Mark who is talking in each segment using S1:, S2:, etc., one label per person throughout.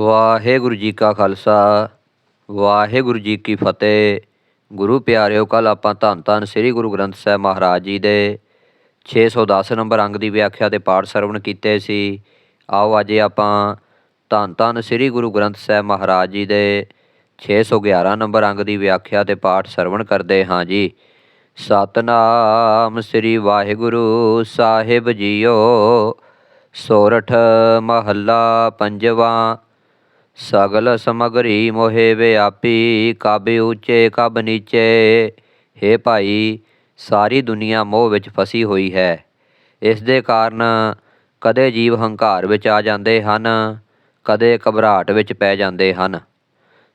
S1: ਵਾਹਿਗੁਰੂ ਜੀ ਕਾ ਖਾਲਸਾ, ਵਾਹਿਗੁਰੂ ਜੀ ਕੀ ਫਤਿਹ। ਗੁਰੂ ਪਿਆਰਿਓ ਕੱਲ ਆਪਾਂ ਧੰਨ ਧੰਨ ਸ੍ਰੀ ਗੁਰੂ ਗ੍ਰੰਥ ਸਾਹਿਬ ਮਹਾਰਾਜ ਜੀ ਦੇ 610 ਨੰਬਰ ਅੰਗ ਦੀ ਵਿਆਖਿਆ ਤੇ ਪਾਠ ਸਰਵਣ ਕੀਤੇ ਸੀ। ਆਓ ਅੱਜ ਆਪਾਂ ਧੰਨ ਧੰਨ ਸ੍ਰੀ ਗੁਰੂ ਗ੍ਰੰਥ ਸਾਹਿਬ ਮਹਾਰਾਜ ਜੀ ਦੇ 611 ਨੰਬਰ ਅੰਗ ਦੀ ਵਿਆਖਿਆ ਤੇ ਪਾਠ ਸਰਵਣ ਕਰਦੇ ਹਾਂ ਜੀ। ਸਤਨਾਮ ਸ੍ਰੀ ਵਾਹਿਗੁਰੂ ਸਾਹਿਬ ਜੀਓ, ਸੋਰਠ ਮਹੱਲਾ ਪੰਜਵਾ ਸਗਲ ਸਮਗਰੀ ਮੋਹਿ ਵਿਆਪੀ, ਕਬ ਉੱਚੇ, ਕਬ ਨੀਚੇ। ਹੇ ਭਾਈ, ਸਾਰੀ ਦੁਨੀਆ ਮੋਹ ਵਿੱਚ ਫਸੀ ਹੋਈ ਹੈ। ਇਸ ਦੇ ਕਾਰਨ ਕਦੇ ਜੀਵ ਹੰਕਾਰ ਵਿੱਚ ਆ ਜਾਂਦੇ ਹਨ, ਕਦੇ ਘਬਰਾਹਟ ਵਿੱਚ ਪੈ ਜਾਂਦੇ ਹਨ।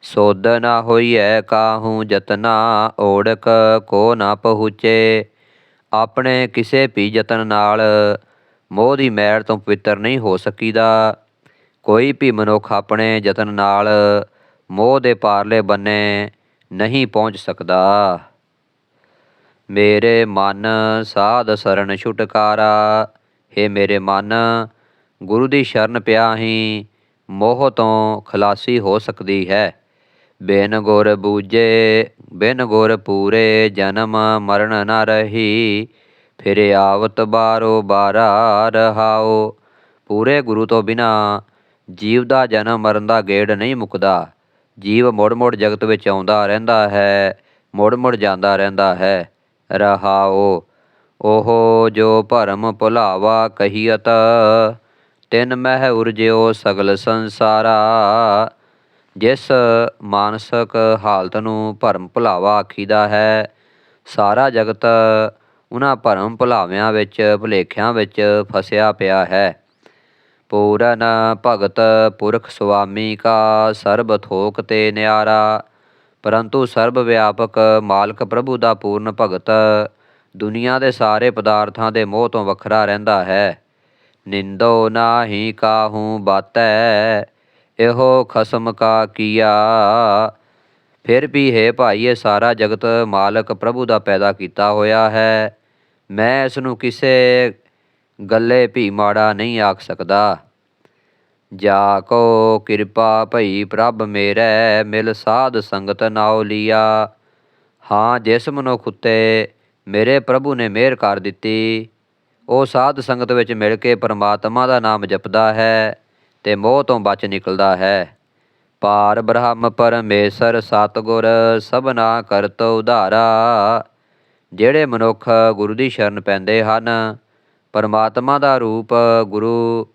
S1: ਸੋਧ ਨਾ ਹੋਈਐ ਕਾਹੂ ਜਤਨਾ ਓੜਕ, ਕੋ ਨਾ ਪਹੁੰਚੇ। ਆਪਣੇ ਕਿਸੇ ਵੀ ਯਤਨ ਨਾਲ ਮੋਹ ਦੀ ਮੈਲ ਤੋਂ ਪਵਿੱਤਰ ਨਹੀਂ ਹੋ ਸਕੀਦਾ। ਕੋਈ ਵੀ ਮਨੁੱਖ ਆਪਣੇ ਯਤਨ ਨਾਲ ਮੋਹ ਦੇ ਪਾਰਲੇ ਬੰਨੇ ਨਹੀਂ ਪਹੁੰਚ ਸਕਦਾ। ਮੇਰੇ ਮਨ ਸਾਧ ਸਰਣ ਛੁਟਕਾਰਾ, ਹੇ ਮੇਰੇ ਮਨ, ਗੁਰੂ ਦੀ ਸ਼ਰਨ ਪਿਆ ਹੀ ਮੋਹ ਤੋਂ ਖਲਾਸੀ ਹੋ ਸਕਦੀ ਹੈ। ਬਿਨ ਗੁਰ ਬੂਝੇ, ਬਿਨ ਗੁਰ ਪੂਰੇ, ਜਨਮ ਮਰਨ ਨਾ ਰਹੀ, ਫਿਰ ਆਵਤ ਬਾਰੋ ਬਾਰਾ ਰਹਾਓ। ਪੂਰੇ ਗੁਰੂ ਤੋਂ ਬਿਨਾ ਜੀਵ ਦਾ ਜਨਮ ਮਰਨ ਦਾ ਗੇੜ ਨਹੀਂ ਮੁੱਕਦਾ। ਜੀਵ ਮੁੜ-ਮੁੜ ਜਗਤ ਵਿੱਚ ਆਉਂਦਾ ਰਹਿੰਦਾ ਹੈ ਮੁੜ-ਮੁੜ ਜਾਂਦਾ ਰਹਿੰਦਾ ਹੈ। ਰਹਾਓ ਉਹ ਜੋ ਭਰਮ ਭੁਲਾਵਾ ਕਹੀਅਤ, ਤਿਨ ਮਹਿ ਉਰਜਿਓ ਸਗਲ ਸੰਸਾਰਾ। ਜਿਸ ਮਾਨਸਿਕ ਹਾਲਤ ਨੂੰ ਭਰਮ ਭੁਲਾਵਾ ਆਖੀਦਾ ਹੈ, ਸਾਰਾ ਜਗਤ ਉਹਨਾਂ ਭਰਮ ਭੁਲਾਵਿਆਂ ਵਿੱਚ, ਭੁਲੇਖਿਆਂ ਵਿੱਚ ਫਸਿਆ ਪਿਆ ਹੈ। ਪੂਰਨ ਭਗਤ ਪੁਰਖ ਸੁਆਮੀ ਕਾ ਸਰਬ ਥੋਕ ਤੇ ਨਿਆਰਾ, ਪਰੰਤੂ ਸਰਬ ਵਿਆਪਕ ਮਾਲਕ ਪ੍ਰਭੂ ਦਾ ਪੂਰਨ ਭਗਤ ਦੁਨੀਆ ਦੇ ਸਾਰੇ ਪਦਾਰਥਾਂ ਦੇ ਮੋਹ ਤੋਂ ਵੱਖਰਾ ਰਹਿੰਦਾ ਹੈ। ਨਿੰਦੋ ਨਾਹੀ ਕਾਹੂ ਬਾਤੈ, ਇਹੋ ਖਸਮ ਕਾ ਕੀਆ। ਫਿਰ ਵੀ ਹੈ ਭਾਈ, ਇਹ ਸਾਰਾ ਜਗਤ ਮਾਲਕ ਪ੍ਰਭੂ ਦਾ ਪੈਦਾ ਕੀਤਾ ਹੋਇਆ ਹੈ। ਮੈਂ ਇਸ ਨੂੰ ਕਿਸੇ ਗੱਲੇ ਭੀ ਮਾੜਾ ਨਹੀਂ ਆਖ ਸਕਦਾ। ਜਾ ਕੋ ਕਿਰਪਾ ਭਈ ਪ੍ਰਭ ਮੇਰੇ, ਮਿਲ ਸਾਧ ਸੰਗਤ ਨਾਉ ਲੀਆ। ਹਾਂ, ਜਿਸ ਮਨੁੱਖ ਉਤੇ ਮੇਰੇ ਪ੍ਰਭੂ ਨੇ ਮਿਹਰ ਕਰ ਦਿੱਤੀ, ਉਹ ਸਾਧ ਸੰਗਤ ਵਿੱਚ ਮਿਲ ਕੇ ਪਰਮਾਤਮਾ ਦਾ ਨਾਮ ਜਪਦਾ ਹੈ ਤੇ ਮੋਹ ਤੋਂ ਬਚ ਨਿਕਲਦਾ ਹੈ। ਪਾਰ ਬ੍ਰਹਮ ਪਰਮੇਸ਼ਰ ਸਤਗੁਰ, ਸਭਨਾ ਕਰਤ ਉਧਾਰਾ। ਜਿਹੜੇ ਮਨੁੱਖ ਗੁਰੂ ਦੀ ਸ਼ਰਨ ਪੈਂਦੇ ਹਨ ਪਰਮਾਤਮਾ ਦਾ ਰੂਪ ਗੁਰੂ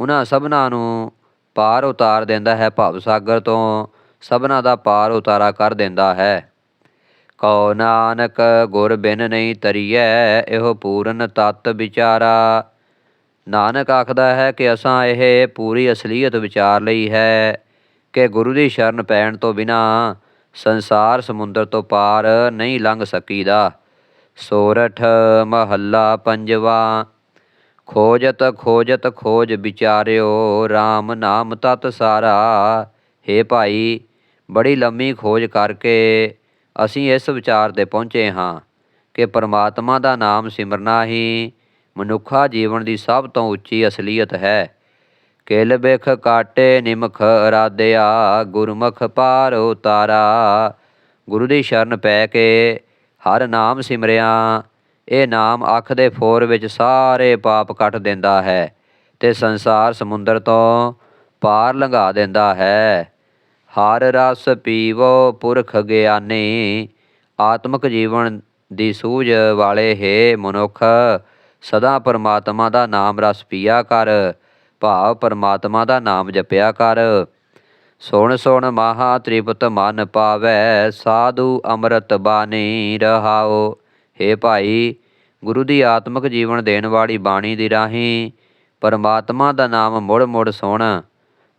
S1: ਉਹਨਾਂ ਸਭਨਾਂ ਨੂੰ ਪਾਰ ਉਤਾਰ ਦਿੰਦਾ ਹੈ, ਭਵ ਸਾਗਰ ਤੋਂ ਸਭਨਾਂ ਦਾ ਪਾਰ ਉਤਾਰਾ ਕਰ ਦਿੰਦਾ ਹੈ। ਕਉ ਨਾਨਕ ਗੁਰ ਬਿਨ ਨਹੀਂ ਤਰੀਐ, ਇਹੋ ਪੂਰਨ ਤਤ ਵਿਚਾਰਾ। ਨਾਨਕ ਆਖਦਾ ਹੈ ਕਿ ਅਸਾਂ ਇਹ ਪੂਰੀ ਅਸਲੀਅਤ ਵਿਚਾਰ ਲਈ ਹੈ ਕਿ ਗੁਰੂ ਦੀ ਸ਼ਰਨ ਪੈਣ ਤੋਂ ਬਿਨਾ ਸੰਸਾਰ ਸਮੁੰਦਰ ਤੋਂ ਪਾਰ ਨਹੀਂ ਲੰਘ ਸਕੀਦਾ। ਸੋਰਠ ਮਹੱਲਾ ਪੰਜਵਾ ਖੋਜਤ ਖੋਜਤ ਖੋਜ ਵਿਚਾਰਿਓ RAM ਨਾਮ ਤਤ ਸਾਰਾ। हे ਭਾਈ, ਬੜੀ ਲੰਮੀ ਖੋਜ ਕਰਕੇ ਅਸੀਂ ਇਸ ਵਿਚਾਰ ਤੇ ਪਹੁੰਚੇ ਹਾਂ ਕਿ ਪਰਮਾਤਮਾ ਦਾ ਨਾਮ ਸਿਮਰਨਾ ਹੀ ਮਨੁੱਖਾ ਜੀਵਨ ਦੀ ਸਭ ਤੋਂ ਉੱਚੀ ਅਸਲੀਅਤ ਹੈ। ਕਿਲ ਬਿਖ ਕਾਟੇ ਨਿਮਖ ਅਰਾਧਿਆ ਗੁਰਮੁਖ ਪਾਰ ਉਤਾਰਾ। ਗੁਰੂ ਦੀ ਸ਼ਰਨ ਪੈ ਕੇ ਹਰ ਨਾਮ ਸਿਮਰਿਆ। ਇਹ ਨਾਮ ਅੱਖ ਦੇ ਫੋਰ ਵਿੱਚ ਸਾਰੇ ਪਾਪ ਕੱਟ ਦਿੰਦਾ ਹੈ ਤੇ ਸੰਸਾਰ ਸਮੁੰਦਰ ਤੋਂ ਪਾਰ ਲੰਘਾ ਦਿੰਦਾ ਹੈ। ਹਰ ਰਸ ਪੀਵੋ ਪੁਰਖ ਗਿਆਨੀ, ਆਤਮਿਕ ਜੀਵਨ ਦੀ ਸੂਝ ਵਾਲੇ ਹੈ ਮਨੁੱਖ, ਸਦਾ ਪਰਮਾਤਮਾ ਦਾ ਨਾਮ ਰਸ ਪੀਆ ਕਰ, ਭਾਵ ਪਰਮਾਤਮਾ ਦਾ ਨਾਮ ਜਪਿਆ ਕਰ। ਸੁਣ ਸੁਣ ਮਹਾ ਤ੍ਰਿਪਤ ਮਨ ਪਾਵੈ, ਸਾਧੂ ਅੰਮ੍ਰਿਤ ਬਾਣੀ ਰਹਾਓ हे ਭਾਈ, ਗੁਰੂ ਦੀ ਆਤਮਿਕ ਜੀਵਨ ਦੇਣ ਵਾਲੀ ਬਾਣੀ ਦੀ ਰਾਹੀਂ ਪਰਮਾਤਮਾ ਦਾ ਨਾਮ ਮੁੜ ਮੁੜ ਸੁਣ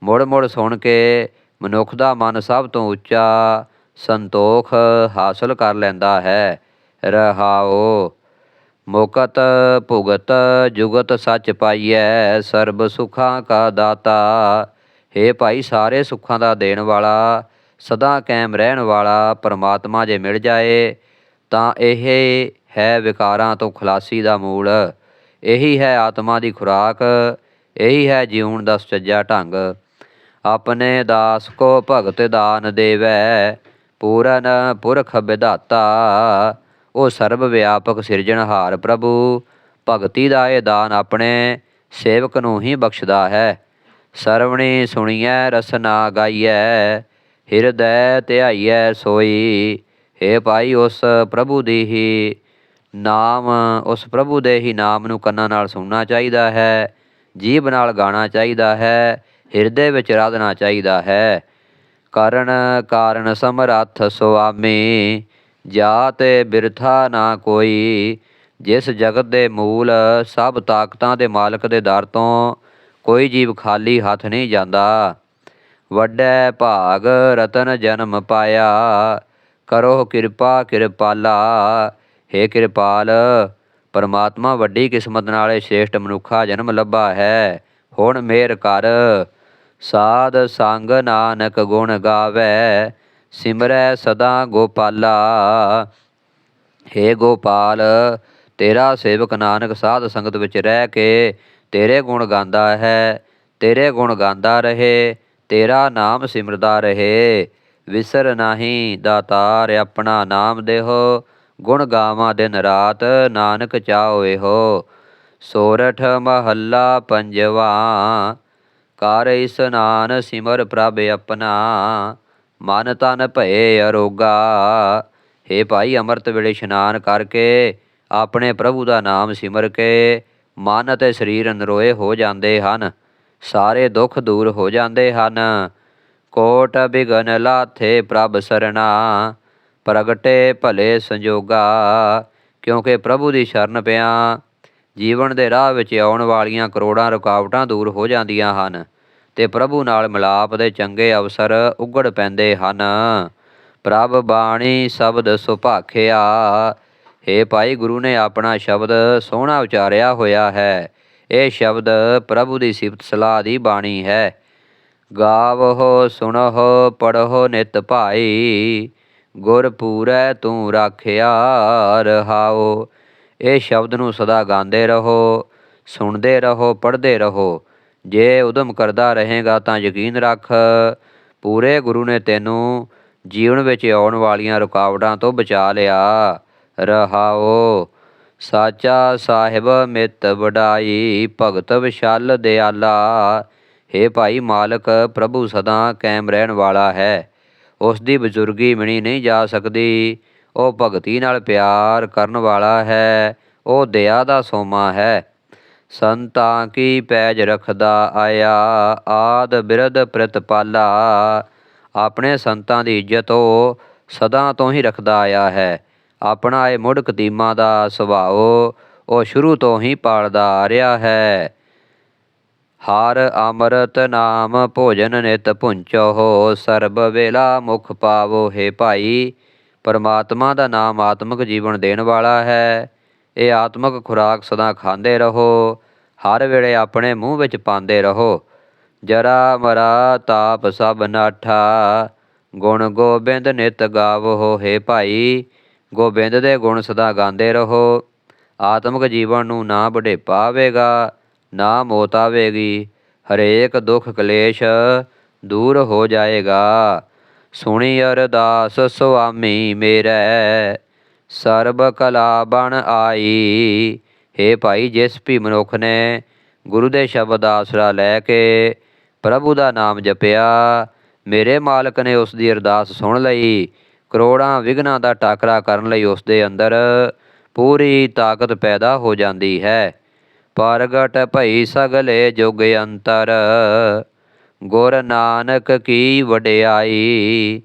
S1: ਮੁੜ ਮੁੜ ਸੁਣ ਕੇ ਮਨੁੱਖ ਦਾ ਮਨ ਸਭ ਤੋਂ ਉੱਚਾ ਸੰਤੋਖ ਹਾਸਲ ਕਰ ਲੈਂਦਾ ਹੈ। ਰਹਾਓ ਮੁਕਤ ਭੁਗਤ ਜੁਗਤ ਸੱਚ ਪਾਈਐ, ਸਰਬ ਸੁਖਾਂ ਕਾ ਦਾਤਾ। हे ਭਾਈ, ਸਾਰੇ ਸੁੱਖਾਂ ਦਾ ਦੇਣ ਵਾਲਾ, ਸਦਾ ਕਾਇਮ ਰਹਿਣ ਵਾਲਾ ਪਰਮਾਤਮਾ ਜੇ ਮਿਲ ਜਾਏ ਤਾਂ ਇਹ ਹੈ ਵਿਕਾਰਾਂ ਤੋਂ ਖਲਾਸੀ ਦਾ ਮੂਲ। ਇਹੀ ਹੈ ਆਤਮਾ ਦੀ ਖੁਰਾਕ। ਇਹੀ ਹੈ ਜੀਵਨ ਦਾ ਸੁਚੱਜਾ ਢੰਗ। ਆਪਣੇ ਦਾਸ ਕੋ ਭਗਤ ਦਾਨ ਦੇਵੈ, ਪੂਰਨ ਪੁਰਖ ਵਿਧਾਤਾ। ਉਹ ਸਰਬ ਵਿਆਪਕ ਸਿਰਜਣਹਾਰ ਪ੍ਰਭੂ। ਭਗਤੀ ਦਾ ਇਹ ਦਾਨ ਆਪਣੇ ਸੇਵਕ ਨੂੰ ਹੀ ਬਖਸ਼ਦਾ ਹੈ। ਸਰਵਣੀ ਸੁਣੀਐ, ਰਸਨਾ ਗਾਈਐ, ਹਿਰਦੈ ਧਿਆਈਐ, ਸੋਈ ਹੇ ਭਾਈ, ਉਸ ਪ੍ਰਭੂ ਦੀ ਹੀ ਨਾਮ, ਉਸ ਪ੍ਰਭੂ ਦੇ ਹੀ ਨਾਮ ਨੂੰ ਕੰਨਾਂ ਨਾਲ ਸੁਣਨਾ ਚਾਹੀਦਾ ਹੈ, ਜੀਭ ਨਾਲ ਗਾਣਾ ਚਾਹੀਦਾ ਹੈ, ਹਿਰਦੇ ਵਿੱਚ ਰਾਧਨਾ ਚਾਹੀਦਾ ਹੈ। ਕਰਨ ਕਾਰਨ ਸਮਰੱਥ ਸੁਆਮੀ, ਜਾਤੇ ਬਿਰਥਾ ਨਾ ਕੋਈ, ਜਿਸ ਜਗਤ ਦੇ ਮੂਲ ਸਭ ਤਾਕਤਾਂ ਦੇ ਮਾਲਕ ਦੇ ਦਰ ਤੋਂ ਕੋਈ ਜੀਵ ਖਾਲੀ ਹੱਥ ਨਹੀਂ ਜਾਂਦਾ। ਵੱਡੇ ਭਾਗ ਰਤਨ ਜਨਮ ਪਾਇਆ ਕਰੋ ਕਿਰਪਾ, ਕਿਰਪਾਲਾ। ਹੇ ਕਿਰਪਾਲ, ਪਰਮਾਤਮਾ ਵੱਡੀ ਕਿਸਮਤ ਨਾਲ ਸ਼੍ਰੇਸ਼ਟ ਮਨੁੱਖਾ ਜਨਮ ਲੱਭਾ ਹੈ। ਹੁਣ ਮੇਰ ਕਰ। ਸਾਧ ਸੰਗ ਨਾਨਕ ਗੁਣ ਗਾਵੇ, ਸਿਮਰੈ ਸਦਾ ਗੋਪਾਲਾ। ਹੇ ਗੋਪਾਲ, ਤੇਰਾ ਸੇਵਕ ਨਾਨਕ ਸਾਧ ਸੰਗਤ ਵਿੱਚ ਰਹਿ ਕੇ ਤੇਰੇ ਗੁਣ ਗਾਉਂਦਾ ਹੈ। ਤੇਰੇ ਗੁਣ ਗਾਉਂਦਾ ਰਹੇ, ਤੇਰਾ ਨਾਮ ਸਿਮਰਦਾ ਰਹੇ। ਵਿਸਰ ਨਾਹੀ, ਦਾਤਾਰ, ਆਪਣਾ ਨਾਮ ਦੇਹੋ, ਗੁਣ ਗਾਵਾਂ ਦਿਨ ਰਾਤ, ਨਾਨਕ ਚਾਹੋ ਇਹੋ। ਸੋਰਠ ਮਹੱਲਾ ਪੰਜਵਾ, ਕਰ ਇਸਨਾਨ ਸਿਮਰ ਪ੍ਰਭ ਆਪਣਾ। ਮਨ ਤਨ ਭਏ ਅਰੋਗਾ, ਹੇ ਭਾਈ ਅੰਮ੍ਰਿਤ ਵੇਲੇ ਇਸ਼ਨਾਨ ਕਰਕੇ, ਆਪਣੇ ਪ੍ਰਭੂ ਦਾ ਨਾਮ ਸਿਮਰ ਕੇ, ਮਨ ਅਤੇ ਸਰੀਰ ਨਰੋਏ ਹੋ ਜਾਂਦੇ ਹਨ। ਸਾਰੇ ਦੁੱਖ ਦੂਰ ਹੋ ਜਾਂਦੇ ਹਨ। ਕੋਟ ਬਿਗਨ ਲਾਥੇ ਪ੍ਰਭ ਸਰਣਾ, ਪ੍ਰਗਟੇ ਭਲੇ ਸੰਜੋਗਾ, ਕਿਉਂਕਿ ਪ੍ਰਭੂ ਦੀ ਸ਼ਰਨ ਪਿਆ। ਜੀਵਨ ਦੇ ਰਾਹ ਵਿੱਚ ਆਉਣ ਵਾਲੀਆਂ ਕਰੋੜਾਂ ਰੁਕਾਵਟਾਂ ਦੂਰ ਹੋ ਜਾਂਦੀਆਂ ਹਨ ਤੇ ਪ੍ਰਭੂ ਨਾਲ ਮਿਲਾਪ ਦੇ ਚੰਗੇ ਅਵਸਰ ਉਗੜ ਪੈਂਦੇ ਹਨ। ਪ੍ਰਭ ਬਾਣੀ ਸ਼ਬਦ ਸੁਭਾਖਿਆ, ਹੇ ਭਾਈ ਗੁਰੂ ਨੇ ਆਪਣਾ ਸ਼ਬਦ ਸੋਹਣਾ ਉਚਾਰਿਆ ਹੋਇਆ ਹੈ। ਇਹ ਸ਼ਬਦ ਪ੍ਰਭੂ ਦੀ ਸਿਫਤ ਸਲਾਹ ਦੀ ਬਾਣੀ ਹੈ। ਗਾਵਹੁ, ਸੁਣਹੁ, ਪੜਹੁ ਨਿਤ ਭਾਈ। ਗੁਰ ਪੂਰੈ ਤੂੰ ਰਾਖਿਆ ਰਹਾਓ ਇਹ ਸ਼ਬਦ ਨੂੰ ਸਦਾ ਗਾਉਂਦੇ ਰਹੋ, ਸੁਣਦੇ ਰਹੋ, ਪੜ੍ਹਦੇ ਰਹੋ। ਜੇ ਉਦਮ ਕਰਦਾ ਰਹੇਗਾ ਤਾਂ ਯਕੀਨ ਰੱਖ, ਪੂਰੇ ਗੁਰੂ ਨੇ ਤੈਨੂੰ ਜੀਵਨ ਵਿੱਚ ਆਉਣ ਵਾਲੀਆਂ ਰੁਕਾਵਟਾਂ ਤੋਂ ਬਚਾ ਲਿਆ ਰਹਾਓ ਸਾਚਾ ਸਾਹਿਬ ਮਿੱਤ ਵਡਾਈ, ਭਗਤ ਵਿਸ਼ਾਲ ਦਿਆਲਾ। ਹੇ ਭਾਈ ਮਾਲਕ, ਪ੍ਰਭੂ ਸਦਾ ਕਾਇਮ ਰਹਿਣ ਵਾਲਾ ਹੈ। ਉਸ ਦੀ ਬਜ਼ੁਰਗੀ ਮਿਣੀ ਨਹੀਂ ਜਾ ਸਕਦੀ। ਉਹ ਭਗਤੀ ਨਾਲ ਪਿਆਰ ਕਰਨ ਵਾਲਾ ਹੈ। ਉਹ ਦਇਆ ਦਾ ਸੋਮਾ ਹੈ। ਸੰਤਾਂ ਕੀ ਪੈਜ ਰਖਦਾ ਆਇਆ? ਆਦ ਬਿਰਧ ਪ੍ਰਤਪਾਲਾ। ਆਪਣੇ ਸੰਤਾਂ ਦੀ ਇੱਜ਼ਤ ਉਹ ਸਦਾ ਤੋਂ ਹੀ ਰੱਖਦਾ ਆਇਆ ਹੈ। ਆਪਣਾ ਇਹ ਮੁੜ ਕਦੀਮਾ ਦਾ ਸੁਭਾਅ ਉਹ ਸ਼ੁਰੂ ਤੋਂ ਹੀ ਪਾਲਦਾ ਆ ਰਿਹਾ ਹੈ। ਹਰ ਅੰਮ੍ਰਿਤ ਨਾਮ ਭੋਜਨ ਨਿਤ ਪੁੰਚੋ ਸਰਬ ਵੇਲਾ ਮੁਖ ਪਾਵੋ ਹੈ ਭਾਈ। ਪਰਮਾਤਮਾ ਦਾ ਨਾਮ ਆਤਮਿਕ ਜੀਵਨ ਦੇਣ ਵਾਲਾ ਹੈ। ਇਹ ਆਤਮਿਕ ਖੁਰਾਕ ਸਦਾ ਖਾਂਦੇ ਰਹੋ। ਹਰ ਵੇਲੇ ਆਪਣੇ ਮੂੰਹ ਵਿੱਚ ਪਾਉਂਦੇ ਰਹੋ। ਜਰਾ ਮਰਾ ਤਾਪ ਸਭ ਨਾਠਾ। ਗੁਣ ਗੋਬਿੰਦ ਨਿਤ ਗਾਵੋ ਹੈ ਭਾਈ। ਗੋਬਿੰਦ ਦੇ ਗੁਣ ਸਦਾ ਗਾਉਂਦੇ ਰਹੋ। ਆਤਮਿਕ ਜੀਵਨ ਨੂੰ ਨਾ ਬੁਢੇਪਾ ਆਵੇਗਾ ਨਾ ਮੌਤ ਆਵੇਗੀ। ਹਰੇਕ ਦੁੱਖ ਕਲੇਸ਼ ਦੂਰ ਹੋ ਜਾਏਗਾ। ਸੁਣੀ ਅਰਦਾਸ, ਸੁਆਮੀ ਮੇਰੇ, ਸਰਬ ਕਲਾ ਬਣ ਆਈ। ਹੇ ਭਾਈ, ਜਿਸ ਵੀ ਮਨੁੱਖ ਨੇ ਗੁਰੂ ਦੇ ਸ਼ਬਦ ਦਾ ਆਸਰਾ ਲੈ ਕੇ ਪ੍ਰਭੂ ਦਾ ਨਾਮ ਜਪਿਆ, ਮੇਰੇ ਮਾਲਕ ਨੇ ਉਸ ਦੀ ਅਰਦਾਸ ਸੁਣ ਲਈ। ਕਰੋੜਾਂ ਵਿਘਨਾਂ ਦਾ ਟਾਕਰਾ ਕਰਨ ਲਈ ਉਸ ਦੇ ਅੰਦਰ ਪੂਰੀ ਤਾਕਤ ਪੈਦਾ ਹੋ ਜਾਂਦੀ ਹੈ। ਪ੍ਰਗਟ ਭਈ ਸਗਲੇ ਜੁਗ ਅੰਤਰ। ਗੁਰ ਨਾਨਕ ਕੀ ਵਡਿਆਈ?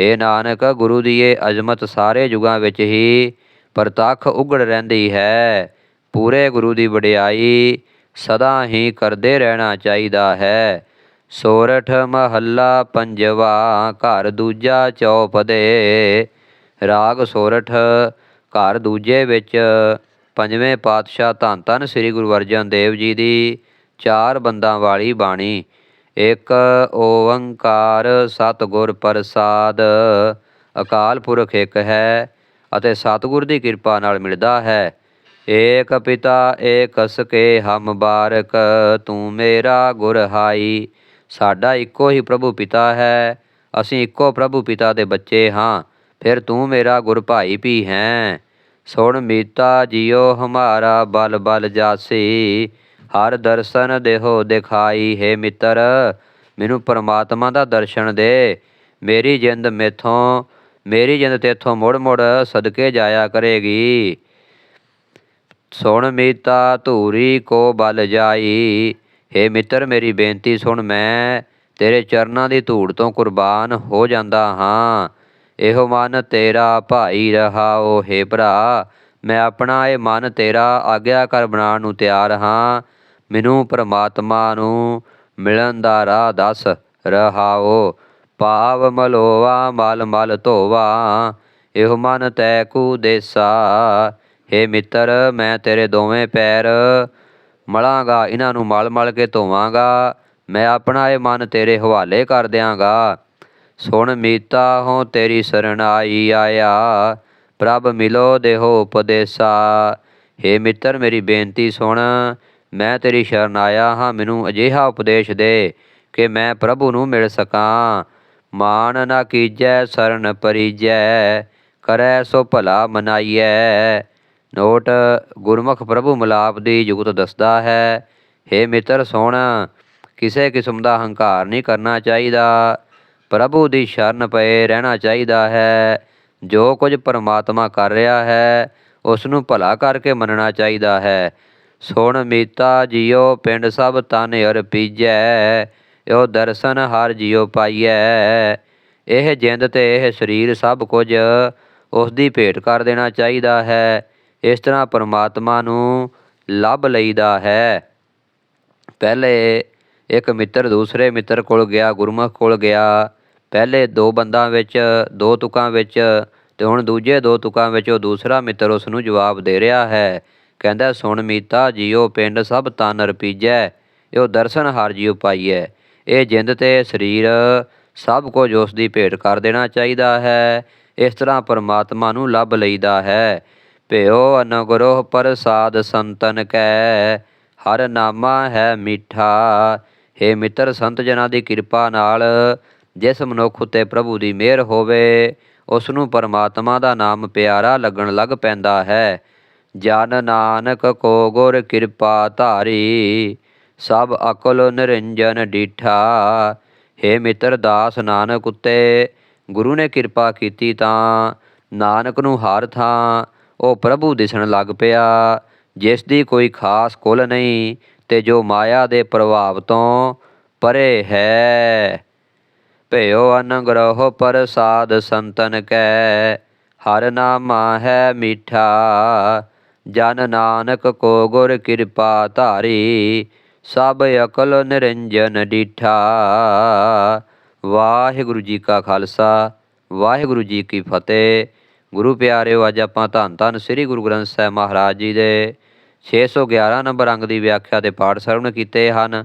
S1: ਹੇ ਨਾਨਕ, ਗੁਰੂ ਦੀ ਇਹ ਅਜ਼ਮਤ ਸਾਰੇ ਯੁਗਾਂ ਵਿੱਚ ਹੀ ਪ੍ਰਤੱਖ ਉਗੜ ਰਹਿੰਦੀ ਹੈ। ਪੂਰੇ ਗੁਰੂ ਦੀ ਵਡਿਆਈ ਸਦਾ ਹੀ ਕਰਦੇ ਰਹਿਣਾ ਚਾਹੀਦਾ ਹੈ। ਸੋਰਠ ਮਹੱਲਾ ਪੰਜਵਾ, ਘਰ ਦੂਜਾ ਚੌਪਦੇ। ਰਾਗ ਸੋਰਠ, ਘਰ ਦੂਜੇ ਵਿੱਚ ਪੰਜਵੇਂ ਪਾਤਸ਼ਾਹ ਧੰਨ ਧੰਨ ਸ੍ਰੀ ਗੁਰੂ ਅਰਜਨ ਦੇਵ ਜੀ ਦੀ ਚਾਰ ਬੰਦਾਂ ਵਾਲੀ ਬਾਣੀ। ਇੱਕ ਓੰਕਾਰ ਸਤਿਗੁਰ ਪ੍ਰਸਾਦ, ਅਕਾਲ ਪੁਰਖ ਇੱਕ ਹੈ ਅਤੇ ਸਤਿਗੁਰ ਦੀ ਕਿਰਪਾ ਨਾਲ ਮਿਲਦਾ ਹੈ। ਏਕ ਪਿਤਾ ਏਕ ਸਕੇ ਹਮ ਬਾਰਕ, ਤੂੰ ਮੇਰਾ ਗੁਰਹਾਈ ਸਾਡਾ ਇੱਕੋ ਹੀ ਪ੍ਰਭੂ ਪਿਤਾ ਹੈ, ਅਸੀਂ ਇੱਕੋ ਪ੍ਰਭੂ ਪਿਤਾ ਦੇ ਬੱਚੇ ਹਾਂ, ਫਿਰ ਤੂੰ ਮੇਰਾ ਗੁਰ ਭਾਈ ਵੀ ਹੈ। ਸੁਣ ਮੀਤਾ ਜਿਉ ਹਮਾਰਾ ਬਲ ਬਲ ਜਾਸੀ, ਹਰ ਦਰਸ਼ਨ ਦੇਹੋ ਦਿਖਾਈ, ਹੈ ਮਿੱਤਰ, ਮੈਨੂੰ ਪਰਮਾਤਮਾ ਦਾ ਦਰਸ਼ਨ ਦੇ। ਮੇਰੀ ਜਿੰਦ ਮੇਥੋਂ, ਮੇਰੀ ਜਿੰਦ ਤੇਥੋਂ ਮੁੜ ਮੁੜ ਸਦਕੇ ਜਾਇਆ ਕਰੇਗੀ। ਸੁਣ ਮੀਤਾ ਧੂਰੀ ਕੋ ਬਲ ਜਾਈ, ਹੇ ਮਿੱਤਰ, ਮੇਰੀ ਬੇਨਤੀ ਸੁਣ ਮੈਂ, ਤੇਰੇ ਚਰਨਾਂ ਦੀ ਧੂੜ ਤੋਂ ਕੁਰਬਾਨ ਹੋ ਜਾਂਦਾ ਹਾਂ। ਇਹੋ ਮਨ ਤੇਰਾ ਭਾਈ ਰਹਾਓ ਹੇ ਭਰਾ। ਮੈਂ ਆਪਣਾ ਇਹ ਮਨ ਤੇਰਾ ਆਗਿਆਕਾਰ ਬਣਾਉਣ ਨੂੰ ਤਿਆਰ ਹਾਂ। ਮੈਨੂੰ ਪਰਮਾਤਮਾ ਨੂੰ ਮਿਲਣ ਦਾ ਰਾਹ ਦੱਸ ਰਹਾਓ। ਭਾਵ ਮਲੋਵਾ, ਮਲ ਮਲ ਧੋਵਾ। ਇਹੋ ਮਨ ਤੈ ਕੂ ਦੇਸਾ। ਹੇ ਮਿੱਤਰ, ਮੈਂ ਤੇਰੇ ਦੋਵੇਂ ਪੈਰ ਮਲਾਂਗਾ। ਇਹਨਾਂ ਨੂੰ ਮਲ ਮਲ ਕੇ ਧੋਵਾਂਗਾ। ਮੈਂ ਆਪਣਾ ਇਹ ਮਨ ਤੇਰੇ ਹਵਾਲੇ ਕਰ ਦਿਆਂਗਾ। ਸੁਣ ਮੀਤਾ ਹੋ ਤੇਰੀ ਸਰਣਾਈ ਆਇਆ, ਪ੍ਰਭ ਮਿਲੋ ਦੇਹੋ ਉਪਦੇਸਾ। ਹੇ ਮਿੱਤਰ, ਮੇਰੀ ਬੇਨਤੀ ਸੁਣ, ਮੈਂ ਤੇਰੀ ਸ਼ਰਨ ਆਇਆ ਹਾਂ, ਮੈਨੂੰ ਅਜਿਹਾ ਉਪਦੇਸ਼ ਦੇ ਕਿ ਮੈਂ ਪ੍ਰਭੂ ਨੂੰ ਮਿਲ ਸਕਾਂ। ਮਾਨ ਨਾ ਕੀਜੈ, ਸਰਨ ਪਰੀਜੈ, ਕਰੈ ਸੋ ਭਲਾ ਮਨਾਈਐ। ਨੋਟ, ਗੁਰਮੁਖ ਪ੍ਰਭੂ ਮਿਲਾਪ ਦੀ ਜੁਗਤ ਦੱਸਦਾ ਹੈ। ਹੇ ਮਿੱਤਰ, ਸੁਣ, ਕਿਸੇ ਕਿਸਮ ਦਾ ਹੰਕਾਰ ਨਹੀਂ ਕਰਨਾ ਚਾਹੀਦਾ। ਪ੍ਰਭੂ ਦੀ ਸ਼ਰਨ ਪਏ ਰਹਿਣਾ ਚਾਹੀਦਾ ਹੈ। ਜੋ ਕੁਝ ਪਰਮਾਤਮਾ ਕਰ ਰਿਹਾ ਹੈ ਉਸ ਨੂੰ ਭਲਾ ਕਰਕੇ ਮੰਨਣਾ ਚਾਹੀਦਾ ਹੈ। ਸੁਣ ਮੀਤਾ ਜਿਉ ਪਿੰਡ ਸਭ ਤਨ ਅਰਪੀਜੈ ਇਹੋ ਦਰਸ਼ਨ ਹਰ ਜਿਉ ਪਾਈਐ। ਇਹ ਜਿੰਦ ਤੇ ਇਹ ਸਰੀਰ ਸਭ ਕੁਝ ਉਸ ਦੀ ਭੇਟ ਕਰ ਦੇਣਾ ਚਾਹੀਦਾ ਹੈ। ਇਸ ਤਰ੍ਹਾਂ ਪਰਮਾਤਮਾ ਨੂੰ ਲੱਭ ਲਈਦਾ ਹੈ। ਪਹਿਲੇ ਇੱਕ ਮਿੱਤਰ ਦੂਸਰੇ ਮਿੱਤਰ ਕੋਲ ਗਿਆ, ਗੁਰਮੁਖ ਕੋਲ ਗਿਆ। ਪਹਿਲੇ ਦੋ ਬੰਦਾਂ ਵਿੱਚ, ਦੋ ਤੁਕਾਂ ਵਿੱਚ ਤੇ ਹੁਣ ਦੂਜੇ ਦੋ ਤੁਕਾਂ ਵਿੱਚ ਉਹ ਦੂਸਰਾ ਮਿੱਤਰ ਉਸ ਨੂੰ ਜਵਾਬ ਦੇ ਰਿਹਾ ਹੈ। ਕਹਿੰਦਾ, ਸੁਣ ਮੀਤਾ ਜਿਉ ਪਿੰਡ ਸਭ ਤਨ ਰਪੀਜੈ, ਇਹੋ ਦਰਸ਼ਨ ਹਰ ਜਿਉ ਪਾਈਐ। ਇਹ ਜਿੰਦ ਤੇ ਸਰੀਰ ਸਭ ਕੁਝ ਉਸ ਦੀ ਭੇਟ ਕਰ ਦੇਣਾ ਚਾਹੀਦਾ ਹੈ। ਇਸ ਤਰ੍ਹਾਂ ਪਰਮਾਤਮਾ ਨੂੰ ਲੱਭ ਲਈਦਾ ਹੈ। ਭਿਓ ਅਨਗੁਰੋ ਪ੍ਰਸਾਦ ਸੰਤਨ ਕੈ, ਹਰ ਨਾਮਾ ਹੈ ਮਿੱਠਾ। ਹੇ ਮਿੱਤਰ, ਸੰਤ ਜਨਾਂ ਦੀ ਕਿਰਪਾ ਨਾਲ ਜਿਸ ਮਨੁੱਖ ਉਤੇ ਪ੍ਰਭੂ ਦੀ ਮਿਹਰ ਹੋਵੇ ਉਸ ਨੂੰ ਪਰਮਾਤਮਾ ਦਾ ਨਾਮ ਪਿਆਰਾ ਲੱਗਣ ਲੱਗ ਪੈਂਦਾ ਹੈ। ਜਨ ਨਾਨਕ ਕੋ ਗੁਰ ਕਿਰਪਾ ਧਾਰੀ, ਸਭ ਅਕਲ ਨਿਰੰਜਨ ਡੀਠਾ। ਹੇ ਮਿੱਤਰ ਦਾਸ ਨਾਨਕ ਉਤੇ ਗੁਰੂ ਨੇ ਕਿਰਪਾ ਕੀਤੀ ਤਾਂ ਨਾਨਕ ਨੂੰ ਹਰ ਥਾਂ, ਉਹ ਪ੍ਰਭੂ ਦਿਸਣ ਲੱਗ ਪਿਆ। ਜਿਸ ਦੀ ਕੋਈ ਖਾਸ ਕੁਲ ਨਹੀਂ ਤੇ ਜੋ ਮਾਇਆ ਦੇ ਪ੍ਰਭਾਵ ਤੋਂ ਪਰੇ ਹੈ। ਭਇਓ ਅਨਗ੍ਰਹ ਪ੍ਰਸਾਦ ਸੰਤਨ ਕੈ। ਹਰ ਨਾਮਾ ਹੈ ਮਿੱਠਾ, ਜਨ ਨਾਨਕ ਕੋ ਗੁਰ ਕਿਰਪਾ ਧਾਰੀ, ਸਭ ਅਕਲ ਨਿਰੰਜਨ ਡੀਠਾ। ਵਾਹਿਗੁਰੂ ਜੀ ਕਾ ਖਾਲਸਾ, ਵਾਹਿਗੁਰੂ ਜੀ ਕੀ ਫਤਿਹ। ਗੁਰੂ ਪਿਆਰਿਓ, ਅੱਜ ਆਪਾਂ ਧੰਨ ਧੰਨ ਸ੍ਰੀ ਗੁਰੂ ਗ੍ਰੰਥ ਸਾਹਿਬ ਮਹਾਰਾਜ ਜੀ ਦੇ 611 ਨੰਬਰ ਅੰਗ ਦੀ ਵਿਆਖਿਆ ਦੇ ਪਾਠ ਸਰਵਣ ਕੀਤੇ ਹਨ।